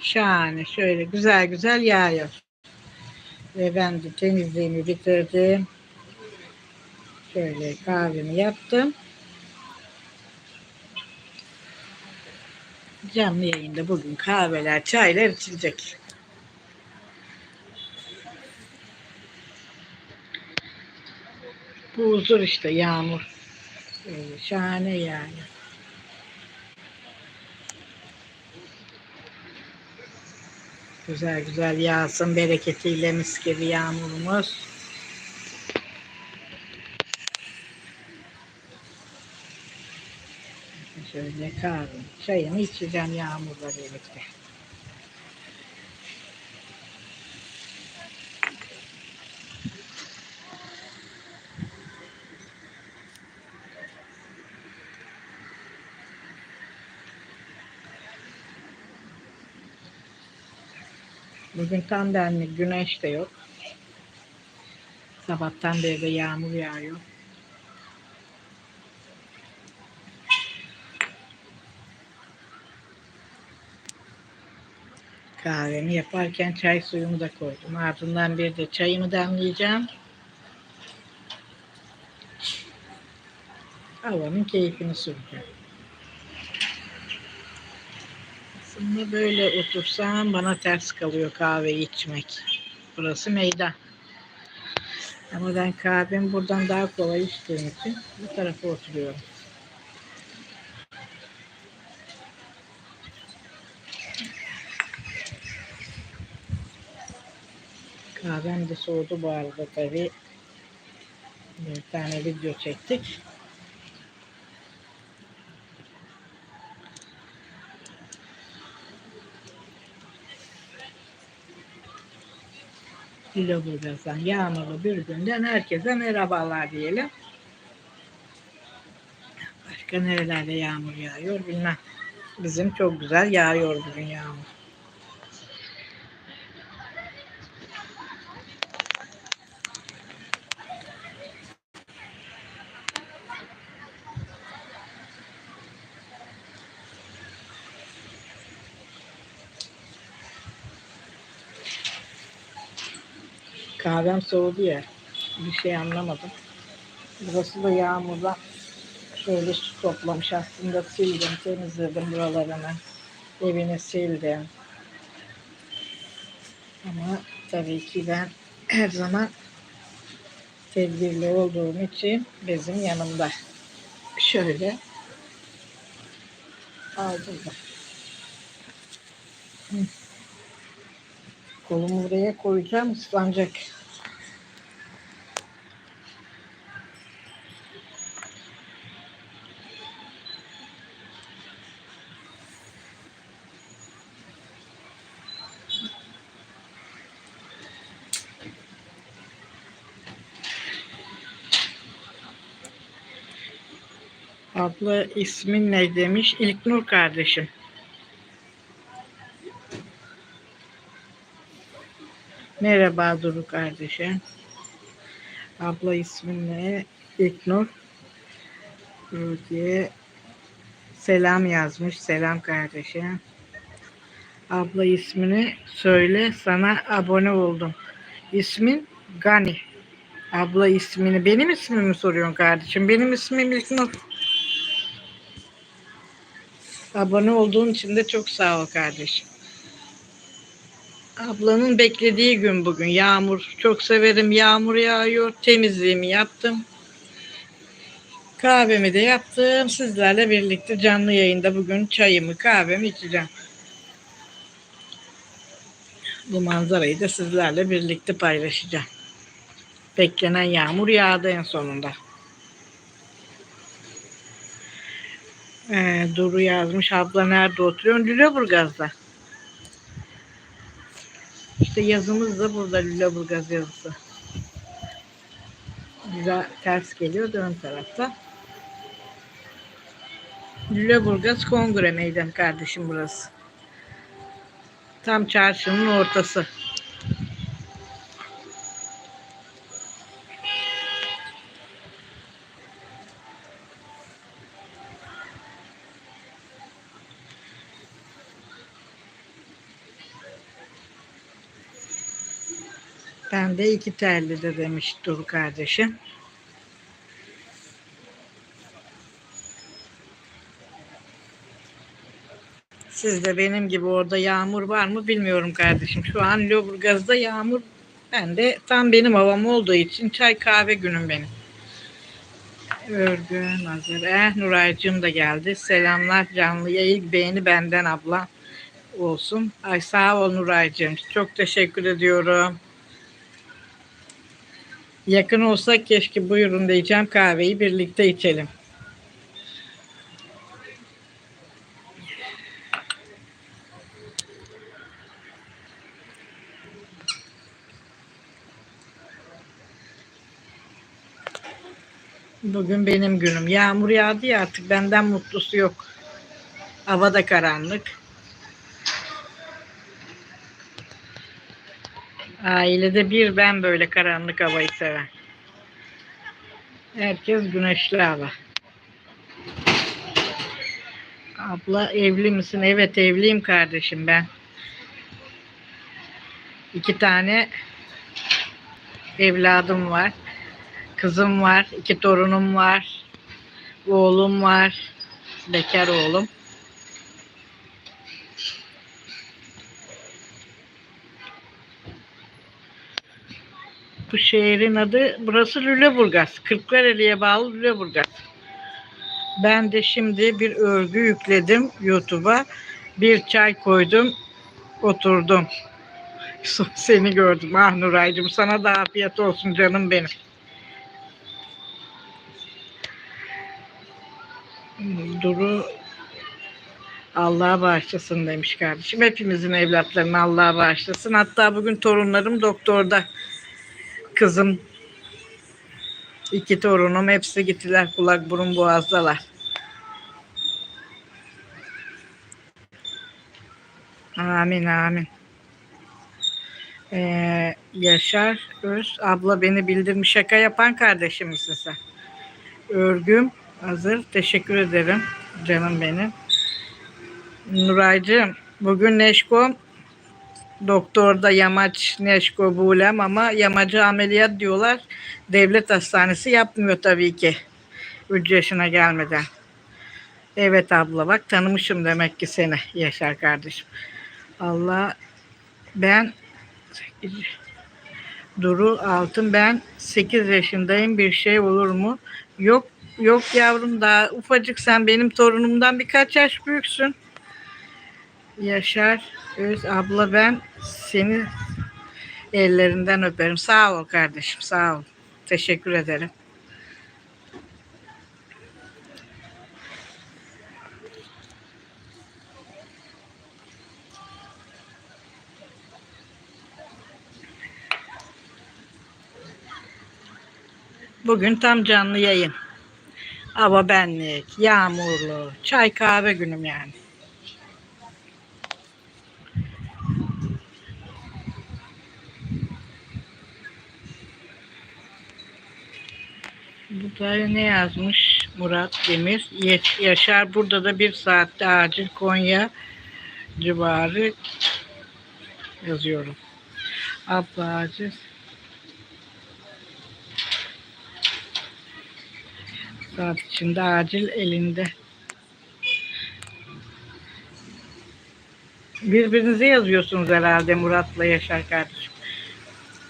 Şahane. Şöyle güzel güzel yağıyor. Ve ben de temizliğimi bitirdim. Şöyle kahvemi yaptım. Canlı yayında bugün kahveler, çaylar içilecek. Bu huzur işte yağmur. Böyle şahane yani. Güzel güzel yağsın bereketiyle mis gibi yağmurumuz. Şöyle kahve, çayımı içeceğim yağmurla birlikte. Bugün tam denli güneş de yok. Sabahtan beri de yağmur yağıyor. Kahvemi yaparken çay suyumu da koydum. Ardından bir de çayımı demleyeceğim. Havanın keyfini süreceğim. Aslında böyle otursam bana ters kalıyor kahve içmek. Burası meydan. Ama ben kahvemi buradan daha kolay içtiğim için bu tarafa oturuyorum. Kahvem de soğudu bu arada tabii. Bir tane video çektik. Lüleburgaz'dan yağmurlu bir günden herkese merhabalar diyelim. Başka nerelerde yağmur yağıyor bilmem. Bizim çok güzel yağıyor bugün yağmur. Kahvem soğudu ya. Bir şey anlamadım. Burası da yağmurdan şöyle su toplamış. Aslında sildim, temizledim buralarını. Evini sildim. Ama tabii ki ben her zaman tedbirli olduğum için bezim yanımda. Şöyle aldım. Hı. Kolumu buraya koyacağım ıslanacak. Abla ismin ne demiş? İlknur kardeşim. Merhaba Duru kardeşim. Abla ismin ne? İlknur. Rukiye. Selam yazmış. Selam kardeşim. Abla ismini söyle. Sana abone oldum. İsmin Gani. Abla ismini benim ismimi soruyorsun kardeşim. Benim ismim İlknur. Abone olduğun için de çok sağ ol kardeşim. Ablanın beklediği gün bugün. Yağmur. Çok severim. Yağmur yağıyor. Temizliğimi yaptım. Kahvemi de yaptım. Sizlerle birlikte canlı yayında bugün çayımı, kahvemi içeceğim. Bu manzarayı da sizlerle birlikte paylaşacağım. Beklenen yağmur yağdı en sonunda. Ee, Duru yazmış abla nerede oturuyorsun? Lüleburgaz'da. İşte yazımız da burada Lüleburgaz yazısı. Güzel ters geliyor da tarafta. Lüleburgaz Kongre Meydanı kardeşim burası. Tam çarşının ortası. Ben de iki telli de demiş Duru kardeşim. Siz de benim gibi orada yağmur var mı bilmiyorum kardeşim. Şu an Lüleburgaz'da yağmur ben de tam benim havam olduğu için çay kahve günüm benim. Örgün hazır. Eh Nuraycığım da geldi. Selamlar canlı yayın beğeni benden abla olsun. Ay sağ ol Nuraycığım. Çok teşekkür ediyorum. Yakın olsak keşke buyurun diyeceğim kahveyi birlikte içelim. Bugün benim günüm. Yağmur yağdı ya artık benden mutlusu yok. Hava da karanlık. Ailede bir ben böyle karanlık havayı seven. Herkes güneşli hava. Abla evli misin? Evet evliyim kardeşim ben. İki tane evladım var. Kızım var, iki torunum var. Oğlum var. Bekar oğlum. Bu şehrin adı burası Lüleburgaz. Kırklareli'ye bağlı Lüleburgaz. Ben de şimdi bir örgü yükledim YouTube'a. Bir çay koydum. Oturdum. Seni gördüm. Ah Nuray'cığım sana da afiyet olsun canım benim. Duru Allah'a bağışlasın demiş kardeşim. Hepimizin evlatlarını Allah'a bağışlasın. Hatta bugün torunlarım doktorda. Kızım, iki torunum hepsi gittiler kulak burun boğazdalar. Amin amin. Ee, Yaşar Öz abla beni bildirmiş şaka yapan kardeşim misin sen? Örgüm hazır. Teşekkür ederim canım benim. Nuraycığım bugün Neşkom doktorda yamaç Neşko Bulem ama yamacı ameliyat diyorlar. Devlet hastanesi yapmıyor tabii ki. 3 yaşına gelmeden. Evet abla bak tanımışım demek ki seni Yaşar kardeşim. Allah ben Duru Altın ben 8 yaşındayım bir şey olur mu? Yok yok yavrum daha ufacık sen benim torunumdan birkaç yaş büyüksün. Yaşar Öz abla ben seni ellerinden öperim. Sağ ol kardeşim sağ ol. Teşekkür ederim. Bugün tam canlı yayın. Hava benlik, yağmurlu, çay kahve günüm yani. Da ne yazmış Murat Demir? Yaşar burada da bir saatte acil Konya civarı yazıyorum. Abla acil. Saat içinde acil elinde. Birbirinize yazıyorsunuz herhalde Murat'la Yaşar kardeşim.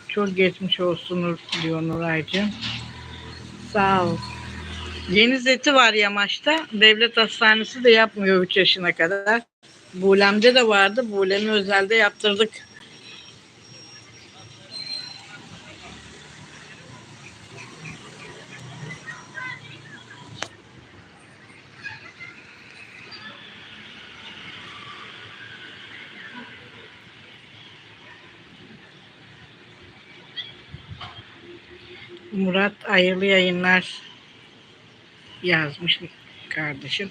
Çok geçmiş olsun diyor Nuraycığım. Sağ ol. Yeni zeti var Yamaç'ta. Devlet hastanesi de yapmıyor 3 yaşına kadar. Bulem'de de vardı. Bulem'i özelde yaptırdık. Murat hayırlı yayınlar yazmış kardeşim.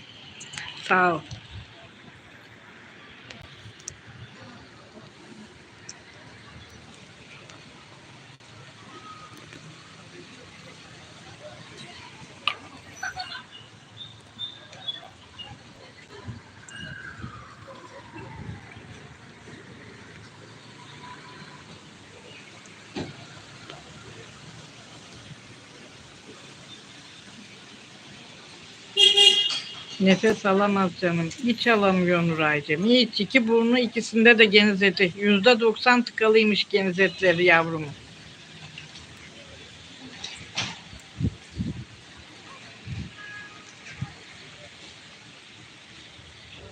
Sağ ol. Nefes alamaz canım. Hiç alamıyor Nuraycığım. Hiç. iki burnu ikisinde de geniz eti. Yüzde doksan tıkalıymış geniz etleri yavrumun.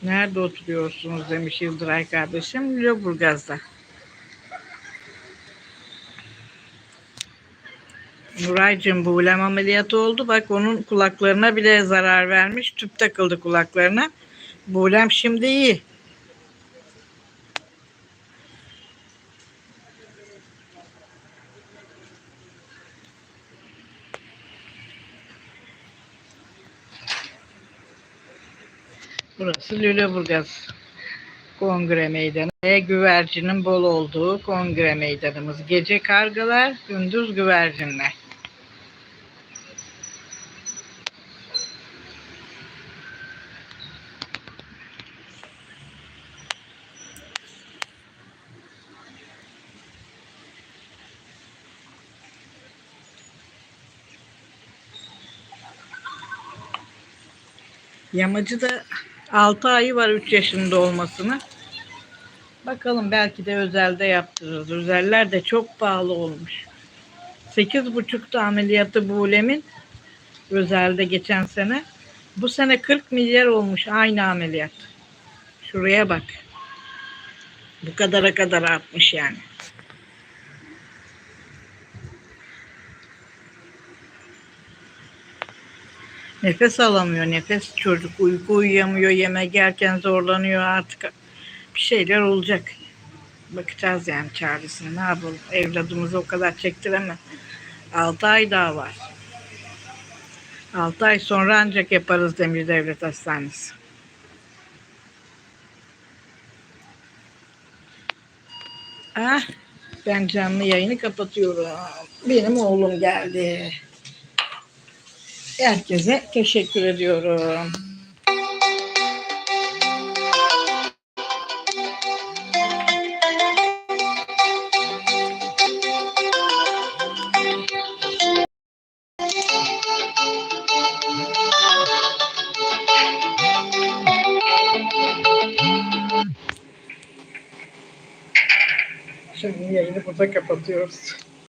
Nerede oturuyorsunuz demiş Yıldıray kardeşim. Lüleburgaz'da. Nuraycığım bu ulem ameliyatı oldu. Bak onun kulaklarına bile zarar vermiş. Tüp takıldı kulaklarına. Bu ulem şimdi iyi. Burası Lüleburgaz Kongre Meydanı ve güvercinin bol olduğu kongre meydanımız. Gece kargalar, gündüz güvercinler. Yamacı da 6 ayı var 3 yaşında olmasına. Bakalım belki de özelde yaptırırız. Özeller de çok pahalı olmuş. 8,5'ta ameliyatı Bulem'in özelde geçen sene. Bu sene 40 milyar olmuş aynı ameliyat. Şuraya bak. Bu kadara kadar artmış yani. Nefes alamıyor. Nefes çocuk uyku uyuyamıyor. Yemek yerken zorlanıyor artık. Bir şeyler olacak. Bakacağız yani çaresine. Ne yapalım? Evladımızı o kadar çektiremez. 6 ay daha var. 6 ay sonra ancak yaparız Demir Devlet Hastanesi. Ah, ben canlı yayını kapatıyorum. Benim oğlum geldi. Herkese teşekkür ediyorum. Şimdi yayını burada kapatıyoruz.